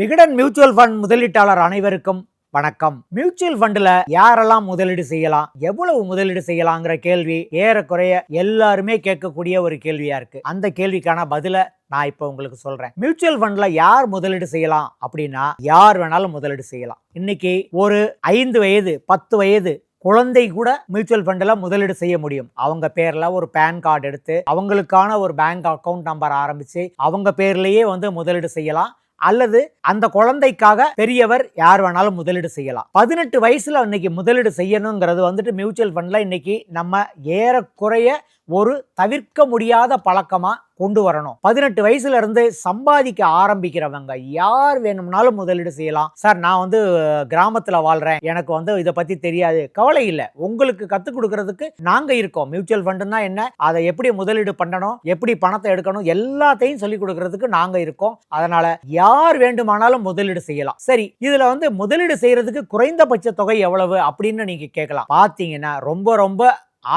Vikatan mutual fund முதலீட்டாளர் அனைவருக்கும் வணக்கம். மியூச்சுவல் ஃபண்ட்ல யாரெல்லாம் முதலீடு செய்யலாம்? எவ்வளவு முதலீடு செய்யலாங்கிற கேள்வி ஏறக்குறைய எல்லாருமே கேட்கக்கூடிய ஒரு கேள்வியா இருக்கு. அந்த கேள்விக்கான பதில நான் இப்போ உங்களுக்கு சொல்றேன். மியூச்சுவல் ஃபண்ட்ல யார் முதலீடு செய்யலாம் அப்படின்னா யார் வேணாலும் முதலீடு செய்யலாம். இன்னைக்கு ஒரு ஐந்து வயது பத்து வயது குழந்தை கூட மியூச்சுவல் ஃபண்டில் முதலீடு செய்ய முடியும். அவங்க பேரில் ஒரு பேன் கார்டு எடுத்து அவங்களுக்கான ஒரு பேங்க் அக்கவுண்ட் நம்பர் ஆரம்பித்து அவங்க பேர்லேயே வந்து முதலீடு செய்யலாம். அல்லது அந்த குழந்தைக்காக பெரியவர் யார் வேணாலும் முதலீடு செய்யலாம். பதினெட்டு வயசுல இன்னைக்கு முதலீடு செய்யணுங்கிறது வந்துட்டு மியூச்சுவல் ஃபண்ட்ல இன்னைக்கு நம்ம ஏறக்குறைய ஒரு தவிர்க்க முடியாத பழக்கமா கொண்டு வரணும். பதினெட்டு வயசுல இருந்து சம்பாதிக்க ஆரம்பிக்கிறவங்க யார் வேணும்னாலும் முதலீடு செய்யலாம். சார் நான் வந்து கிராமத்துல வாழ்றேன். எனக்கு வந்து இதை பத்தி தெரியாது. கவலை இல்லை. உங்களுக்கு கத்துக் கொடுக்கறதுக்கு நாங்க இருக்கோம். மியூச்சுவல் ஃபண்டுனா என்ன? அதை எப்படி முதலீடு பண்ணணும்? எப்படி பணத்தை எடுக்கணும்? எல்லாத்தையும் சொல்லி கொடுக்கறதுக்கு நாங்க இருக்கோம். அதனால யார் வேண்டுமானாலும் முதலீடு செய்யலாம். சரி இதுல வந்து முதலீடு செய்யறதுக்கு குறைந்தபட்ச தொகை எவ்வளவு அப்படின்னு நீங்க கேட்கலாம். பாத்தீங்கன்னா ரொம்ப ரொம்ப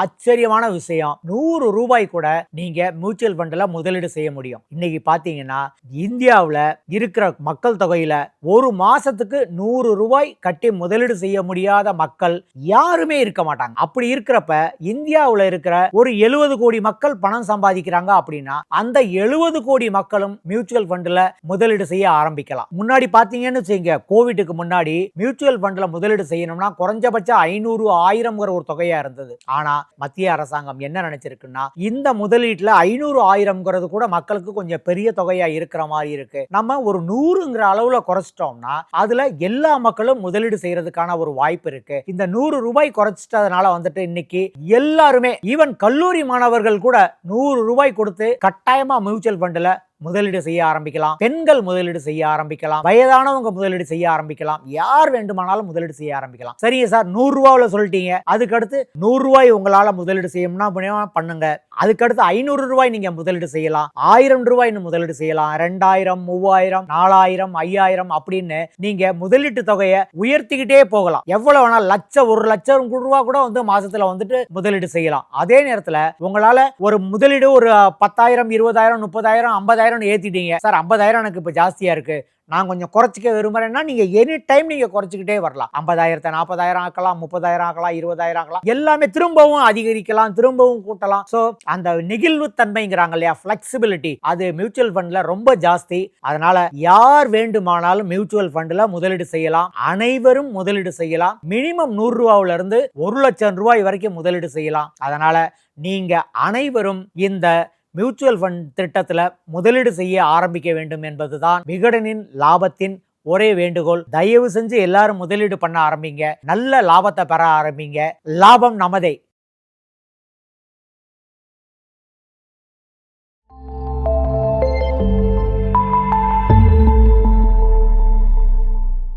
ஆச்சரியமான விஷயம். நூறு ரூபாய் கூட நீங்க மியூச்சுவல் ஃபண்ட்ல முதலீடு செய்ய முடியும். இன்னைக்கு பாத்தீங்கன்னா இந்தியாவில் இருக்கிற மக்கள் தொகையில ஒரு மாசத்துக்கு நூறு ரூபாய் கட்டி முதலீடு செய்ய முடியாத மக்கள் யாருமே இருக்க மாட்டாங்க. அப்படி இருக்கிறப்ப இந்தியாவில் இருக்கிற ஒரு எழுபது கோடி மக்கள் பணம் சம்பாதிக்கிறாங்க அப்படின்னா அந்த எழுபது கோடி மக்களும் மியூச்சுவல் ஃபண்ட்ல முதலீடு செய்ய ஆரம்பிக்கலாம். முன்னாடி பாத்தீங்கன்னு வச்சுங்க கோவிட்டுக்கு முன்னாடி மியூச்சுவல் ஃபண்ட்ல முதலீடு செய்யணும்னா குறைஞ்சபட்சம் ஐநூறு ஆயிரம்ங்கிற ஒரு தொகையா இருந்தது. ஆனா மத்திய அரசாங்கம் என்ன நினைச்சிருக்குன்னா இந்த முதலீட்டில் ஐநூறு ஆயிரம்ங்கிறது கூட மக்களுக்கு கொஞ்சம் பெரிய தொகையா இருக்கிற மாதிரி இருக்கு. நம்ம ஒரு நூறுங்கிற அளவுல குறைச்சிட்டோம்னா அதுல எல்லா மக்களும் முதலீடு செய்யறதுக்கான ஒரு வாய்ப்பு இருக்கு. இந்த நூறு ரூபாய் குறைச்சிட்டதுனால வந்துட்டு இன்னைக்கு எல்லாருமே ஈவன் கல்லூரி மாணவர்கள் கூட நூறு ரூபாய் கொடுத்து கட்டாயமா மியூச்சுவல் ஃபண்ட்ல முதலீடு செய்ய ஆரம்பிக்கலாம். பெண்கள் முதலீடு செய்ய ஆரம்பிக்கலாம். வயதானவங்க முதலீடு செய்ய ஆரம்பிக்கலாம். யார் வேண்டுமானாலும் முதலீடு செய்ய ஆரம்பிக்கலாம். சரிங்க சார். நூறு ரூபாவில் சொல்லிட்டீங்க. அதுக்கடுத்து நூறு ரூபாய் உங்களால முதலீடு செய்யணும்னா பண்ணுங்க. அதுக்கடுத்து ஐநூறு ரூபாய் நீங்க முதலீடு செய்யலாம். ஆயிரம் ரூபாய் முதலீடு செய்யலாம். ரெண்டாயிரம் மூவாயிரம் நாலாயிரம் ஐயாயிரம் அப்படின்னு நீங்க முதலீட்டு தொகையை உயர்த்திக்கிட்டே போகலாம். எவ்வளவு வேணாலும் லட்சம் ஒரு லட்சம் ரூபா கூட வந்து மாசத்துல வந்துட்டு முதலீடு செய்யலாம். அதே நேரத்துல உங்களால ஒரு முதலீடு ஒரு பத்தாயிரம் இருபதாயிரம் முப்பதாயிரம் ஐம்பதாயிரம் ஏற்றிட்டீங்க சார் ஐம்பதாயிரம் எனக்கு இப்போ ஜாஸ்தியாக இருக்குது நான் கொஞ்சம் குறைச்சிக்க விரும்புறேன்னா நீங்கள் எனி டைம் நீங்கள் குறைச்சிக்கிட்டே வரலாம். ஐம்பதாயிரத்தை நாற்பதாயிரம் ஆக்கலாம் முப்பதாயிரம் ஆக்கலாம் இருபதாயிரம் ஆக்கலாம். எல்லாமே திரும்பவும் அதிகரிக்கலாம் திரும்பவும் கூட்டலாம். ஸோ அந்த நெகிழ்வு தன்மைங்கிறாங்க இல்லையா? ஃப்ளெக்சிபிலிட்டி அது மியூச்சுவல் ஃபண்டில் ரொம்ப ஜாஸ்தி. அதனால யார் வேண்டுமானாலும் மியூச்சுவல் ஃபண்டில் முதலீடு செய்யலாம். அனைவரும் முதலீடு செய்யலாம். மினிமம் நூறு இருந்து ஒரு லட்சம் ரூபாய் வரைக்கும் முதலீடு செய்யலாம். அதனால நீங்க அனைவரும் இந்த மியூச்சுவல் ஃபண்ட் திட்டத்தில் முதலீடு செய்ய ஆரம்பிக்க வேண்டும் என்பதுதான் விகடனின் லாபத்தின் ஒரே வேண்டுகோள். தயவு செஞ்சு எல்லாரும் முதலீடு பண்ண ஆரம்பிங்க. நல்ல லாபத்தை பெற ஆரம்பிங்க. லாபம் நமதே.